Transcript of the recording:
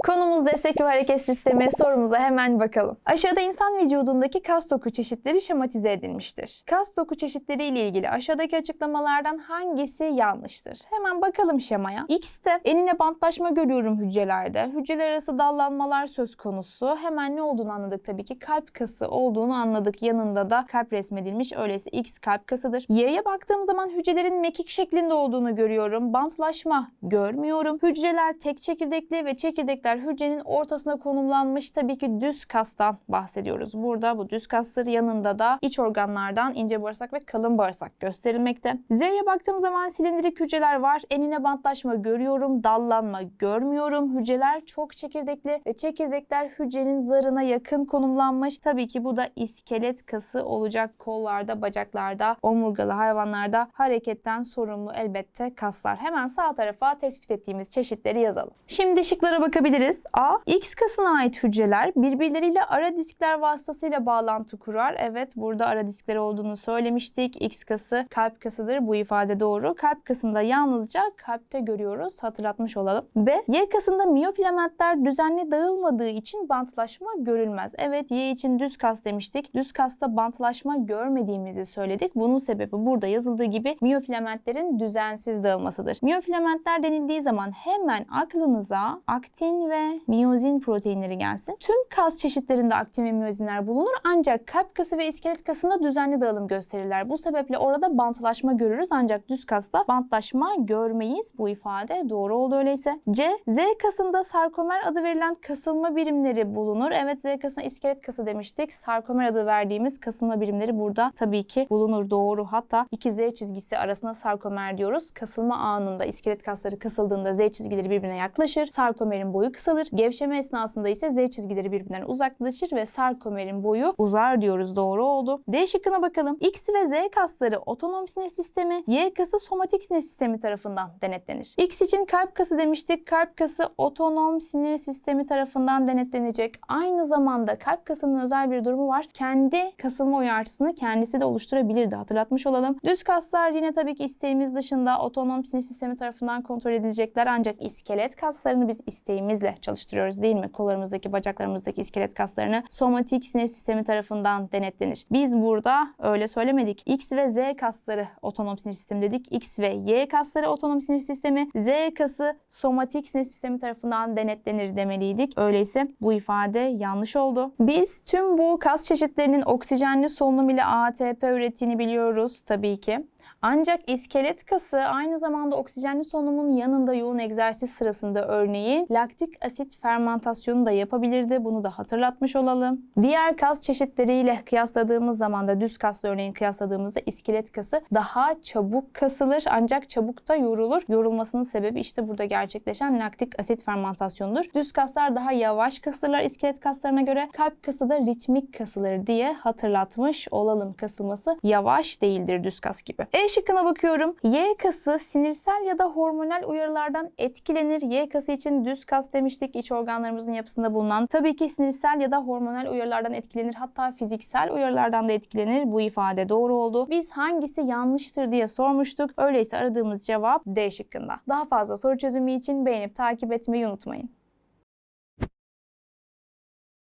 Konumuz destek ve hareket sistemi sorumuza hemen bakalım. Aşağıda insan vücudundaki kas doku çeşitleri şematize edilmiştir. Kas doku çeşitleri ile ilgili aşağıdaki açıklamalardan hangisi yanlıştır? Hemen bakalım şemaya. X'te enine bantlaşma görüyorum hücrelerde. Hücreler arası dallanmalar söz konusu. Hemen ne olduğunu anladık tabii ki. Kalp kası olduğunu anladık. Yanında da kalp resmedilmiş. Öyleyse X kalp kasıdır. Y'ye baktığım zaman hücrelerin mekik şeklinde olduğunu görüyorum. Bantlaşma görmüyorum. Hücreler tek çekirdekli ve çekirdekler hücrenin ortasına konumlanmış tabii ki düz kastan bahsediyoruz. Burada bu düz kaslar yanında da iç organlardan ince bağırsak ve kalın bağırsak gösterilmekte. Z'ye baktığım zaman silindirik hücreler var. Enine bantlaşma görüyorum. Dallanma görmüyorum. Hücreler çok çekirdekli ve çekirdekler hücrenin zarına yakın konumlanmış. Tabii ki bu da iskelet kası olacak kollarda, bacaklarda, omurgalı hayvanlarda hareketten sorumlu elbette kaslar. Hemen sağ tarafa tespit ettiğimiz çeşitleri yazalım. Şimdi şıklara bakabiliriz. A. X kasına ait hücreler birbirleriyle ara diskler vasıtasıyla bağlantı kurar. Evet burada ara diskleri olduğunu söylemiştik. X kası kalp kasıdır. Bu ifade doğru. Kalp kasında yalnızca kalpte görüyoruz. Hatırlatmış olalım. B. Y kasında miyofilamentler düzenli dağılmadığı için bantlaşma görülmez. Evet Y için düz kas demiştik. Düz kasta bantlaşma görmediğimizi söyledik. Bunun sebebi burada yazıldığı gibi miyofilamentlerin düzensiz dağılmasıdır. Miyofilamentler denildiği zaman hemen aklınıza aktin ve miyozin proteinleri gelsin. Tüm kas çeşitlerinde aktin ve miyozinler bulunur ancak kalp kası ve iskelet kasında düzenli dağılım gösterirler. Bu sebeple orada bantlaşma görürüz ancak düz kasta bantlaşma görmeyiz. Bu ifade doğru oldu öyleyse. C. Z kasında sarkomer adı verilen kasılma birimleri bulunur. Evet Z kasına iskelet kası demiştik. Sarkomer adı verdiğimiz kasılma birimleri burada tabii ki bulunur. Doğru. Hatta iki Z çizgisi arasında sarkomer diyoruz. Kasılma anında iskelet kasları kasıldığında Z çizgileri birbirine yaklaşır. Sarkomerin boyu kısalır. Gevşeme esnasında ise Z çizgileri birbirinden uzaklaşır ve sarkomerin boyu uzar diyoruz. Doğru oldu. D şıkkına bakalım. X ve Z kasları otonom sinir sistemi, Y kası somatik sinir sistemi tarafından denetlenir. X için kalp kası demiştik. Kalp kası otonom sinir sistemi tarafından denetlenecek. Aynı zamanda kalp kasının özel bir durumu var. Kendi kasılma uyarısını kendisi de oluşturabilirdi. Hatırlatmış olalım. Düz kaslar yine tabii ki isteğimiz dışında otonom sinir sistemi tarafından kontrol edilecekler. Ancak iskelet kaslarını biz isteğimizle çalıştırıyoruz değil mi? Kollarımızdaki, bacaklarımızdaki iskelet kaslarını somatik sinir sistemi tarafından denetlenir. Biz burada öyle söylemedik. X ve Z kasları otonom sinir sistemi dedik. X ve Y kasları otonom sinir sistemi, Z kası somatik sinir sistemi tarafından denetlenir demeliydik. Öyleyse bu ifade yanlış oldu. Biz tüm bu kas çeşitlerinin oksijenli solunum ile ATP ürettiğini biliyoruz tabii ki. Ancak iskelet kası aynı zamanda oksijenli solunumun yanında yoğun egzersiz sırasında örneğin laktik asit fermentasyonu da yapabilirdi. Bunu da hatırlatmış olalım. Diğer kas çeşitleriyle kıyasladığımız zaman da düz kasla örneğin kıyasladığımızda iskelet kası daha çabuk kasılır ancak çabuk da yorulur. Yorulmasının sebebi işte burada gerçekleşen laktik asit fermentasyonudur. Düz kaslar daha yavaş kasılırlar iskelet kaslarına göre. Kalp kası da ritmik kasılır diye hatırlatmış olalım. Kasılması yavaş değildir düz kas gibi. E şıkkına bakıyorum. Y kası sinirsel ya da hormonal uyarılardan etkilenir. Y kası için düz kas demiştik. İç organlarımızın yapısında bulunan. Tabii ki sinirsel ya da hormonal uyarılardan etkilenir. Hatta fiziksel uyarılardan da etkilenir. Bu ifade doğru oldu. Biz hangisi yanlıştır diye sormuştuk. Öyleyse aradığımız cevap D şıkkında. Daha fazla soru çözümü için beğenip takip etmeyi unutmayın.